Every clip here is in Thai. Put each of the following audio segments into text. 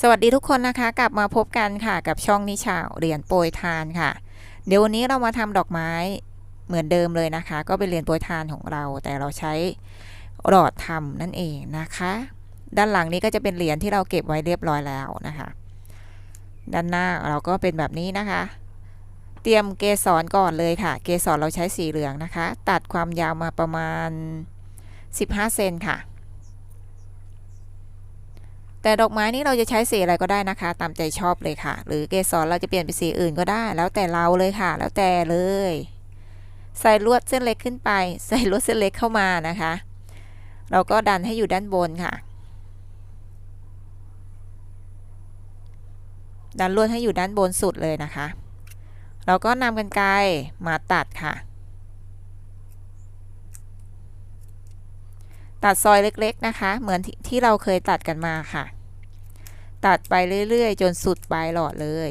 สวัสดีทุกคนนะคะ กลับมาพบกันค่ะกับช่องนิชาเหรียญโปรยทานค่ะ เดี๋ยววันนี้เรามาทำดอกไม้เหมือนเดิมเลยนะคะ ก็เป็นเหรียญโปรยทานของเรา แต่เราใช้หลอดทำนั่นเองนะคะ ด้านหลังนี้ก็จะเป็นเหรียญที่เราเก็บไว้เรียบร้อยแล้วนะคะ ด้านหน้าเราก็เป็นแบบนี้นะคะ เตรียมเกสรก่อนเลยค่ะ เกสรเราใช้สีเหลืองนะคะ ตัดความยาวมาประมาณ 15 เซนค่ะ แต่ดอกไม้นี่เราจะใช้สีอะไรก็ได้นะคะ ตามใจชอบเลยค่ะ หรือเกสรเราจะเปลี่ยนเป็นสีอื่นก็ได้ แล้วแต่เราเลยค่ะ แล้วแต่เลย ใส่ลวดเส้นเล็กขึ้นไป ใส่ลวดเส้นเล็กเข้ามานะคะ เราก็ดันให้อยู่ด้านบนค่ะ ดันลวดให้อยู่ด้านบนสุดเลยนะคะ เราก็นำกันไกรมาตัดค่ะตัดซอยเล็กๆนะคะ เหมือนทที่เราเคยตัดกันมาค่ะ ตัดไปเรื่อยๆ จนสุดปลายหลอดเลย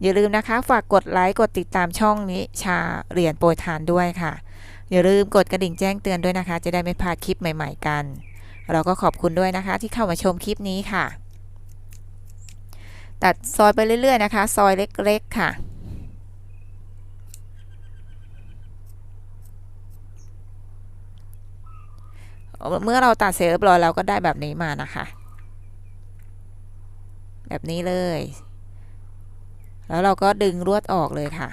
อย่าลืมนะคะ ฝากกดไลค์ กดติดตามช่องนี้ชาเหรียญโปรยทานด้วยค่ะ อย่าลืมกดกระดิ่งแจ้งเตือนด้วยนะคะ จะได้ไม่พลาดคลิปใหม่ ๆ กัน เราก็ขอบคุณด้วยนะคะ ที่เข้ามาชมคลิปนี้ค่ะ ตัดซอยไปเรื่อยๆนะคะ ซอยเล็กๆค่ะเมื่อเราตัดเสร็จเรียบร้อยเราก็ได้แบบนี้มานะคะ แบบนี้เลย แล้วเราก็ดึงลวดออกเลยค่ะ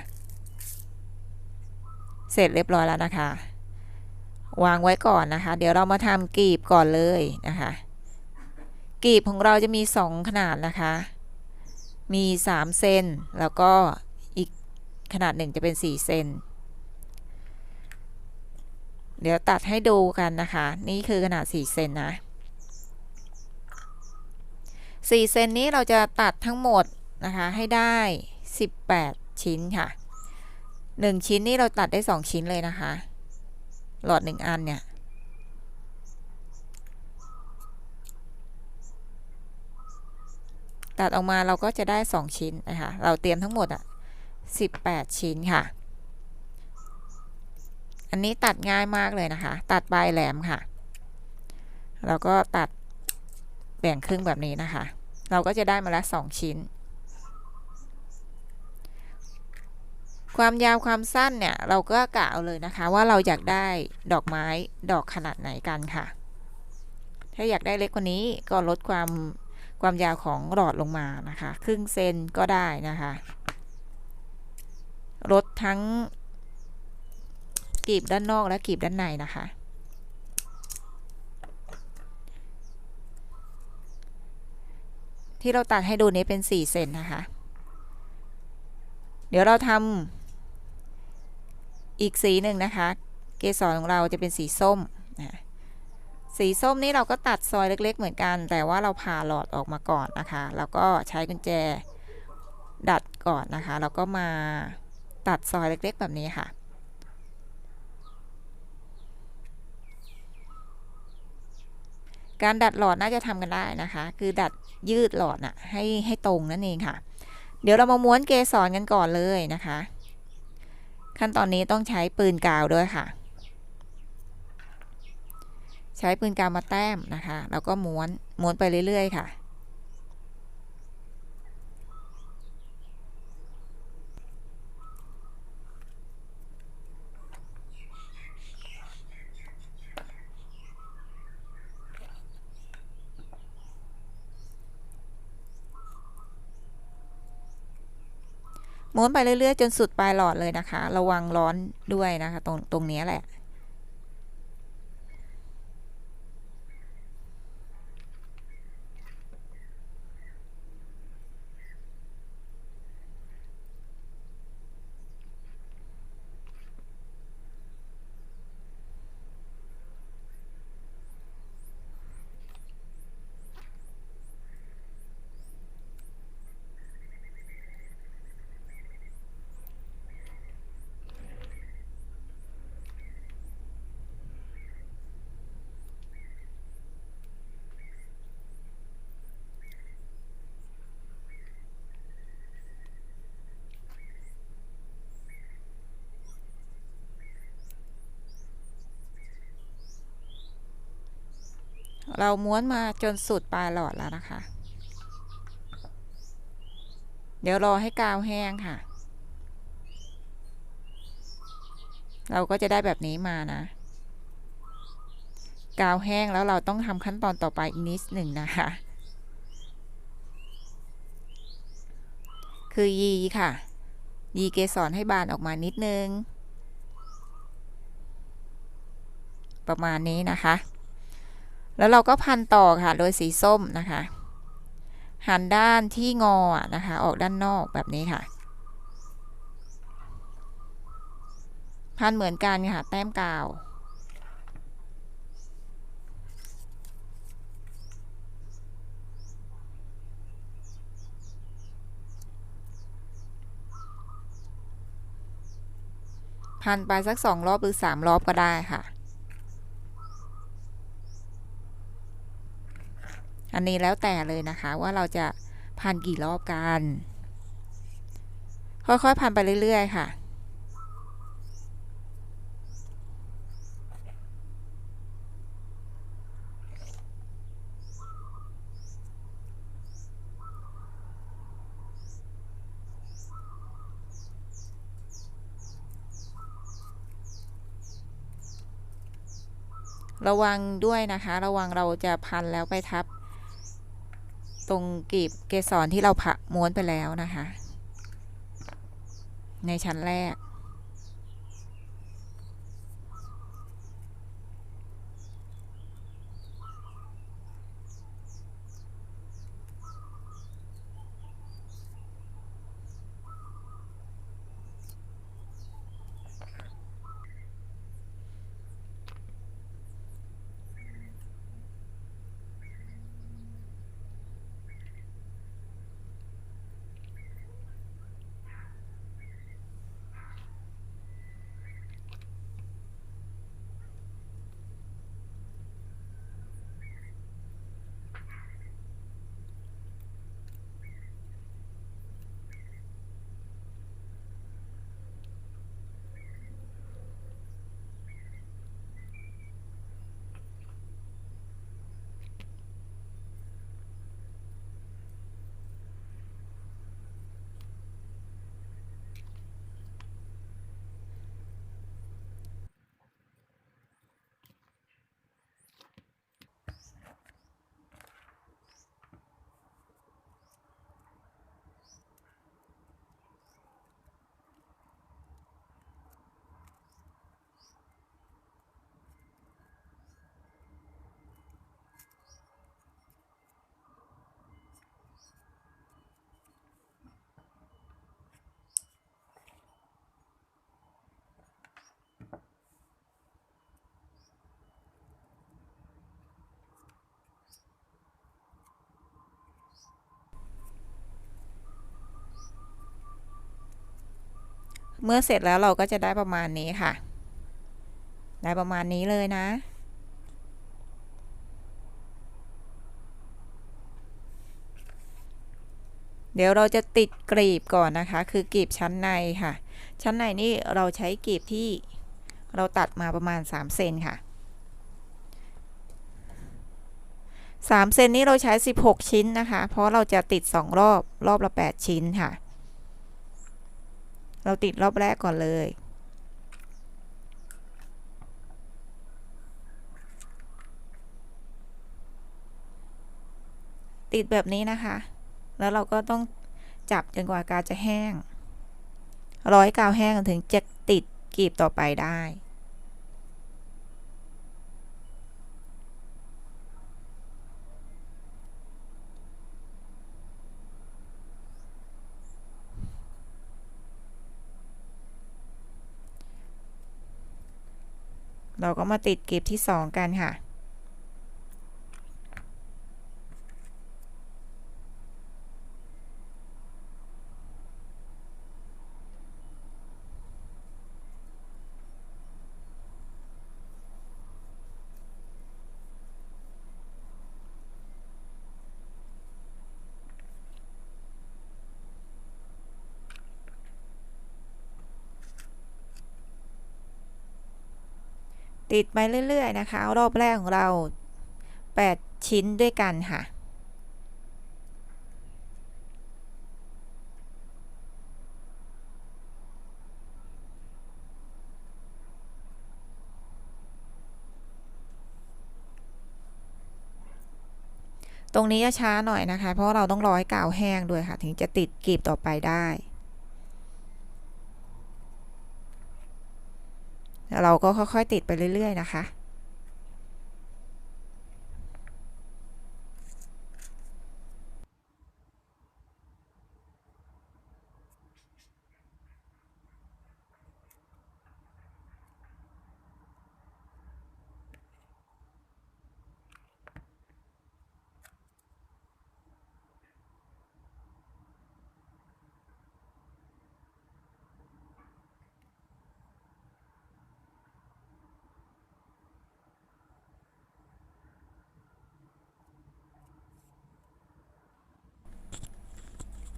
เสร็จเรียบร้อยแล้วนะคะ วางไว้ก่อนนะคะ เดี๋ยวเรามาทำกลีบก่อนเลยนะคะ กลีบของเราจะมี 2 ขนาดนะคะ มี 3 เซนแล้วก็อีกขนาดหนึ่งจะเป็น 4 เซนเดี๋ยวตัดให้ดูกันนะคะ นี่คือขนาด 4 เซนนะ 4เซนนี้เราจะตัดทั้งหมดนะคะให้ได้ 18 ชิ้นค่ะ 1 ชิ้นนี้เราตัดได้ 2 ชิ้นเลยนะคะ หลอด 1 อันเนี่ยตัดออกมาเราก็จะได้ 2 ชิ้นนะคะ เราเตรียมทั้งหมดอะ18 ชิ้นค่ะ อันนี้ตัดง่ายมากเลยนะคะ ตัดปลายแหลมค่ะ แล้วก็ตัดแบ่งครึ่งแบบนี้นะคะ เราก็จะได้มาล้วสองชิ้น ความยาวความสั้นเนี่ย เราก็กะเอาเลยนะคะ ว่าเราอยากได้ดอกไม้ดอกขนาดไหนกันค่ะ ถ้าอยากได้เล็กกว่านี้ก็ลดความความยาวของหลอดลงมานะคะ ครึ่งเซนก็ได้นะคะลดทั้งกลีบด้านนอกและกลีบด้านในนะคะ ที่เราตัดให้ดูนี้เป็น 4 เซนนะคะ เดี๋ยวเราทำอีกสีหนึ่งนะคะ เกสรของเราจะเป็นสีส้มนะสีส้มนี้เราก็ตัดซอยเล็ก ๆ เหมือนกัน แต่ว่าเราผ่าหลอดออกมาก่อนนะคะ แล้วก็ใช้กุญแจดัดก่อนนะคะ แล้วก็มาตัดซอยเล็ก ๆ แบบนี้ค่ะ การดัดหลอดน่าจะทำกันได้นะคะ คือดัดยืดหลอดน่ะให้ให้ตรงนั่นเองค่ะ เดี๋ยวเรามาม้วนเกสรกันก่อนเลยนะคะ ขั้นตอนนี้ต้องใช้ปืนกาวด้วยค่ะ ใช้ปืนกาวมาแต้มนะคะ แล้วก็ม้วนม้วนไปเรื่อย ๆ ค่ะ ม้วนไปเรื่อยๆ จนสุดปลายหลอดเลยนะคะ ระวังร้อนด้วยนะคะ ตรงตรงนี้แหละ เราม้วนมาจนสุดปลายหลอดแล้วนะคะ เดี๋ยวรอให้กาวแห้งค่ะ เราก็จะได้แบบนี้มานะ กาวแห้งแล้วเราต้องทำขั้นตอนต่อไปอีกนิดหนึ่งนะคะ คือยีค่ะ ยีเกสรให้บานออกมานิดนึง ประมาณนี้นะคะ แล้วเราก็พันต่อค่ะโดยสีส้มนะคะ หันด้านที่งอนะคะ ออกด้านนอกแบบนี้ค่ะ พันเหมือนกันค่ะ แต้มกาว พันไปสักสองรอบหรือสามรอบก็ได้ค่ะ อันนี้แล้วแต่เลยนะคะว่าเราจะพันกี่รอบกัน ค่อยๆพันไปเรื่อย ๆ ค่ะระวังด้วยนะคะ ระวังเราจะพันแล้วไปทับ ตรงกีบเกสรที่เราผ่าม้วนไปแล้วนะคะ ในชั้นแรก เมื่อเสร็จแล้วเราก็จะได้ประมาณนี้ค่ะ ได้ประมาณนี้เลยนะ เดี๋ยวเราจะติดกรีบก่อนนะคะ คือกรีบชั้นในค่ะ ชั้นในนี่เราใช้กรีบที่เราตัดมาประมาณ 3 เซนค่ะ 3 เซนนี้เราใช้ 16 ชิ้นนะคะ เพราะเราจะติด 2 รอบ รอบละ 8 ชิ้นค่ะ เราติดรอบแรกก่อนเลย ติดแบบนี้นะคะ แล้วเราก็ต้องจับจนกว่ากาวจะแห้ง ร้อยกาวแห้งถึงจะติดกลีบต่อไปได้ เราก็มาติดเก็บที่สองกันค่ะ ติดไปเรื่อย ๆ นะคะ รอบแรกของเรา 8 ชิ้นด้วยกันค่ะ ตรงนี้จะช้าหน่อยนะคะ เพราะเราต้องรอให้กาวแห้งด้วยค่ะ ถึงจะติดกลีบต่อไปได้ เราก็ค่อยๆติดไปเรื่อย ๆ นะคะ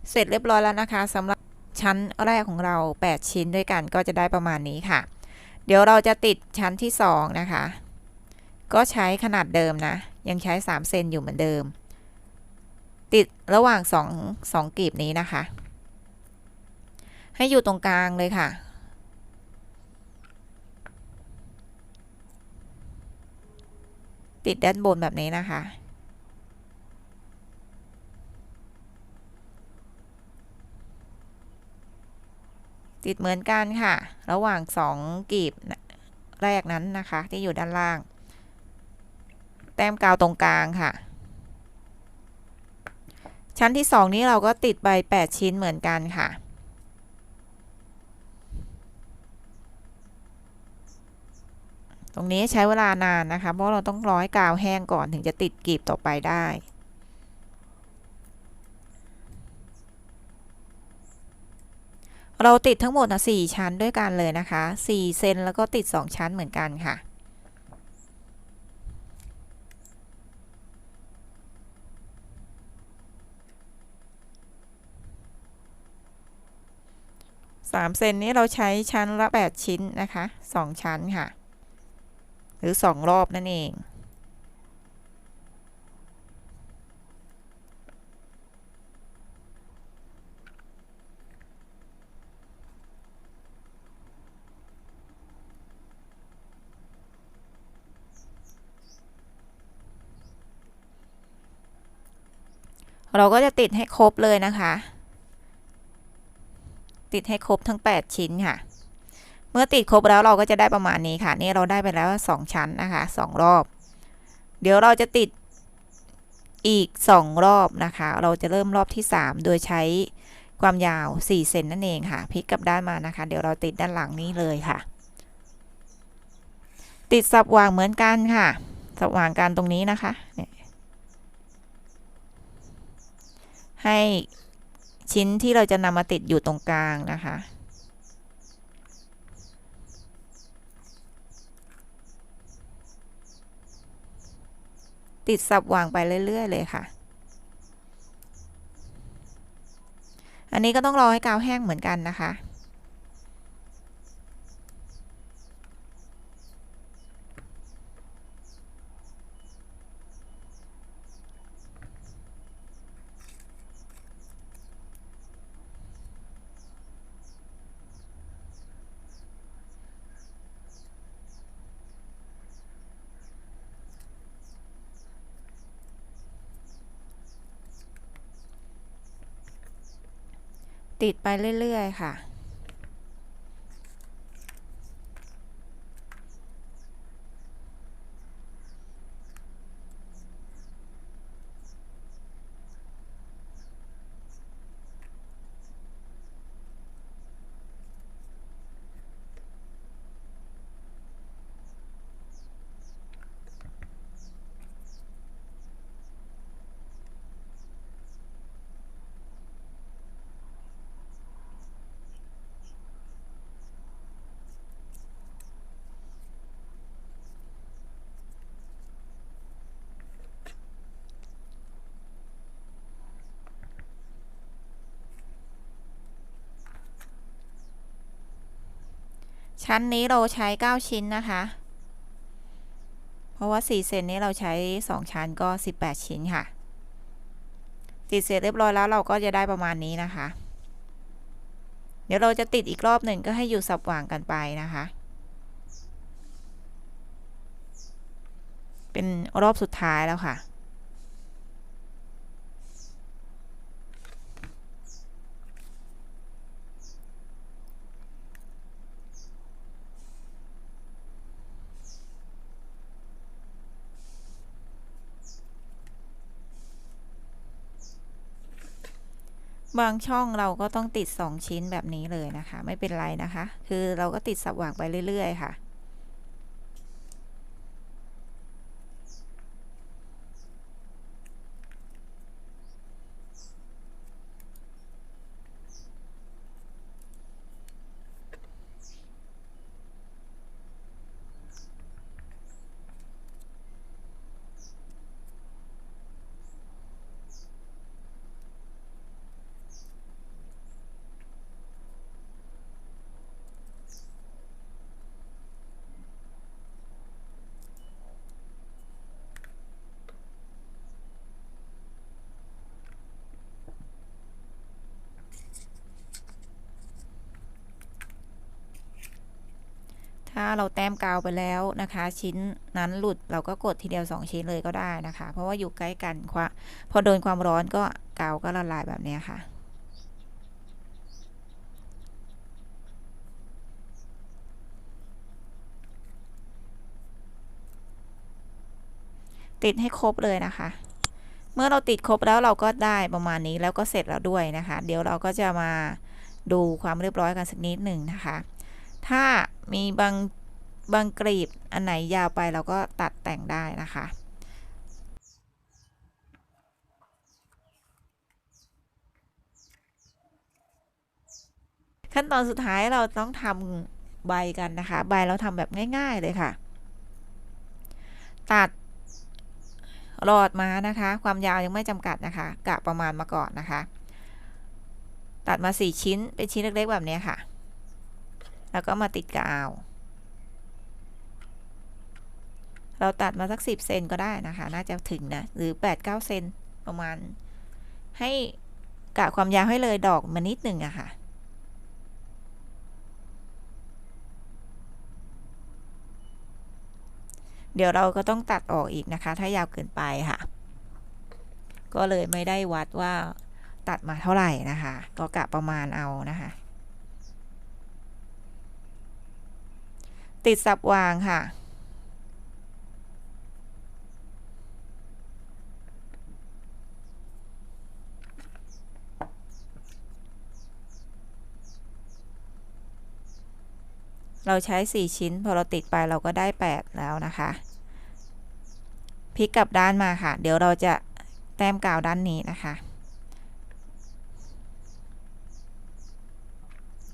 เสร็จเรียบร้อยแล้วนะคะสำหรับชั้นแรกของเรา 8 ชิ้นด้วยกันก็จะได้ประมาณนี้ค่ะ เดี๋ยวเราจะติดชั้นที่ 2 นะคะ ก็ใช้ขนาดเดิมนะ ยังใช้ 3 เซนอยู่เหมือนเดิม ติดระหว่าง 2 2กลีบนี้นะคะ ให้อยู่ตรงกลางเลยค่ะ ติดด้านบนแบบนี้นะคะ ติดเหมือนกันค่ะ ระหว่างสองกีบแรกนั้นนะคะ ที่อยู่ด้านล่าง แต้มกาวตรงกลางค่ะ ชั้นที่สองนี้เราก็ติดไป 8 ชิ้นเหมือนกันค่ะตรงนี้ใช้เวลานานนะคะ เพราะเราต้องรอให้กาวแห้งก่อนถึงจะติดกลีบต่อไปได้ เราติดทั้งหมดนะ4ชั้นด้วยกันเลยนะคะ4เซนแล้วก็ติด 2 ชั้นเหมือนกันค่ะ 3 เซนนี้เราใช้ชั้นละ 8 ชิ้นนะคะ 2 ชั้นค่ะ หรือ 2 รอบนั่นเอง เราก็จะติดให้ครบเลยนะคะ ติดให้ครบทั้ง 8 ชิ้นค่ะ เมื่อติดครบแล้วเราก็จะได้ประมาณนี้ค่ะ นี่เราได้ไปแล้ว 2 ชั้นนะคะ 2 รอบ เดี๋ยวเราจะติดอีก 2 รอบนะคะ เราจะเริ่มรอบที่ 3 โดยใช้ความยาว 4 เซนนั่นเองค่ะพลิกกลับด้านมานะคะ เดี๋ยวเราติดด้านหลังนี้เลยค่ะ ติดสับวางเหมือนกันค่ะ สับวางกันตรงนี้นะคะเนี่ย ให้ชิ้นที่เราจะนำมาติดอยู่ตรงกลางนะคะ ติดสับวางไปเรื่อย ๆ เลยค่ะ อันนี้ก็ต้องรอให้กาวแห้งเหมือนกันนะคะ ติดไปเรื่อย ๆ ค่ะ ชั้นนี้เราใช้ 9 ชิ้นนะคะ เพราะว่า 4 เซนนี้เราใช้ 2 ชั้นก็ 18 ชิ้นค่ะติดเสร็จเรียบร้อยแล้วเราก็จะได้ประมาณนี้นะคะ เดี๋ยวเราจะติดอีกรอบหนึ่งก็ให้อยู่สับว่างกันไปนะคะ เป็นรอบสุดท้ายแล้วค่ะ บางช่องเราก็ต้องติด 2 ชิ้นแบบนี้เลยนะคะ ไม่เป็นไรนะคะ คือเราก็ติดสับหว่างไปเรื่อย ๆ ค่ะ ถ้าเราแต้มกาวไปแล้วนะคะ ชิ้นนั้นหลุดเราก็กดทีเดียว 2 ชิ้นเลยก็ได้นะคะ เพราะว่าอยู่ใกล้กันควพอโดนความร้อนก็กาวก็ละลายแบบนี้ค่ะติดให้ครบเลยนะคะ เมื่อเราติดครบแล้วเราก็ได้ประมาณนี้แล้วก็เสร็จแล้วด้วยนะคะ เดี๋ยวเราก็จะมาดูความเรียบร้อยกันสักนิดหนึ่งนะคะ ถ้ามีบางบางกรีบอันไหนยาวไปเราก็ตัดแต่งได้นะคะขั้นตอนสุดท้ายเราต้องทำใบกันนะคะ ใบเราทำแบบง่าย ๆ เลยค่ะ ตัดหลอดมานะคะ ความยาวยังไม่จำกัดนะคะ กะประมาณมาก่อนนะคะ ตัดมา 4 ชิ้น เป็นชิ้นเล็กๆแบบนี้ค่ะ แล้วก็มาติดกาวเราตัดมาสัก 10 เซนก็ได้นะคะ น่าจะถึงนะ หรือ 8-9 เซนประมาณ ให้กะความยาวให้เลยดอกมานิดหนึ่งอะค่ะ เดี๋ยวเราก็ต้องตัดออกอีกนะคะ ถ้ายาวเกินไปค่ะ ก็เลยไม่ได้วัดว่าตัดมาเท่าไหร่นะคะ ก็กะประมาณเอานะคะ ติดสับวางค่ะ เราใช้ 4 ชิ้น พอเราติดไปเราก็ได้ 8 แล้วนะคะพลิกกลับด้านมาค่ะ เดี๋ยวเราจะแต้มกาวด้านนี้นะคะ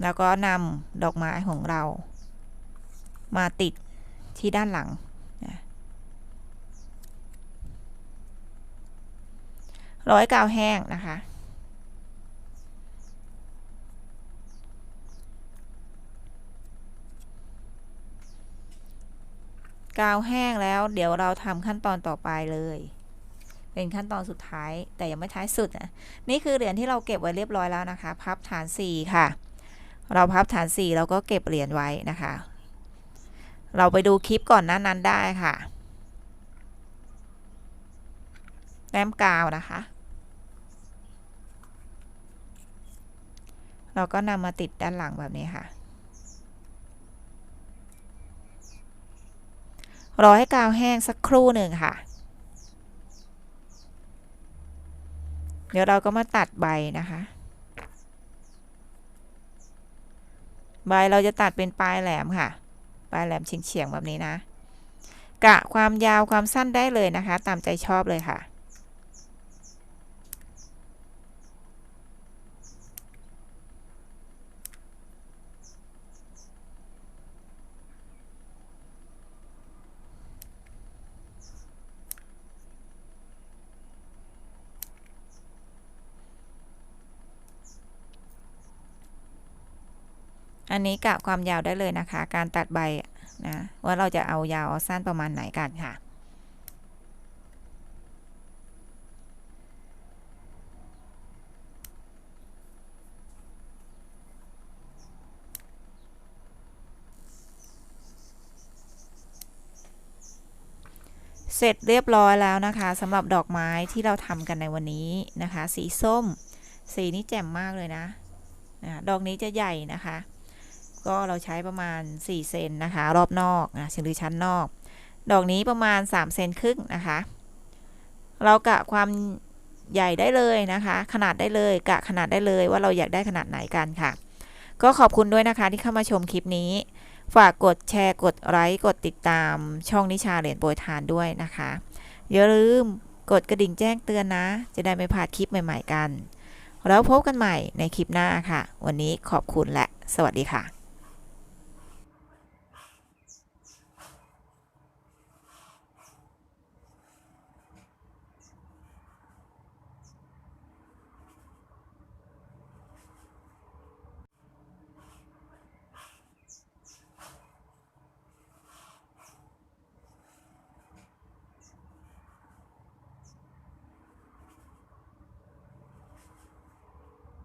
แล้วก็นำดอกไม้ของเรา มาติดที่ด้านหลัง ร้อยกาวแห้งนะคะ กาวแห้งแล้วเดี๋ยวเราทำขั้นตอนต่อไปเลย เป็นขั้นตอนสุดท้ายแต่ยังไม่ท้ายสุดนะนี่คือเหรียญที่เราเก็บไว้เรียบร้อยแล้วนะคะ พับฐาน 4 ค่ะ เราพับฐาน4เราก็เก็บเหรียญไว้นะคะ เราไปดูคลิปก่อนหน้านั้นได้ค่ะ แต้มกาวนะคะ เราก็นำมาติดด้านหลังแบบนี้ค่ะ รอให้กาวแห้งสักครู่หนึ่งค่ะ เดี๋ยวเราก็มาตัดใบนะคะใบเราจะตัดเป็นปลายแหลมค่ะ ปลายแหลมเฉียงๆแบบนี้นะ กะความยาวความสั้นได้เลยนะคะ ตามใจชอบเลยค่ะ อันนี้กะความยาวได้เลยนะคะ การตัดใบนะว่าเราจะเอายาวเอาสั้นประมาณไหนกันค่ะ เสร็จเรียบร้อยแล้วนะคะสำหรับดอกไม้ที่เราทำกันในวันนี้นะคะ สีส้ม สีนี้แจ่มมากเลยนะนะดอกนี้จะใหญ่นะคะ ก็เราใช้ประมาณ 4 เซนนะคะ รอบนอกนะหรือชั้นนอก ดอกนี้ประมาณ 3 เซนครึ่งนะคะ เรากะความใหญ่ได้เลยนะคะ ขนาดได้เลยกะขนาดได้เลยว่าเราอยากได้ขนาดไหนกันค่ะ ก็ขอบคุณด้วยนะคะที่เข้ามาชมคลิปนี้ ฝากกดแชร์กดไลค์กดติดตามช่องนิชาเหรียญโปรยทานด้วยนะคะอย่าลืมกดกระดิ่งแจ้งเตือนนะ จะได้ไม่พลาดคลิปใหม่ ๆ กัน แล้วพบกันใหม่ในคลิปหน้าค่ะ วันนี้ขอบคุณและ สวัสดีค่ะ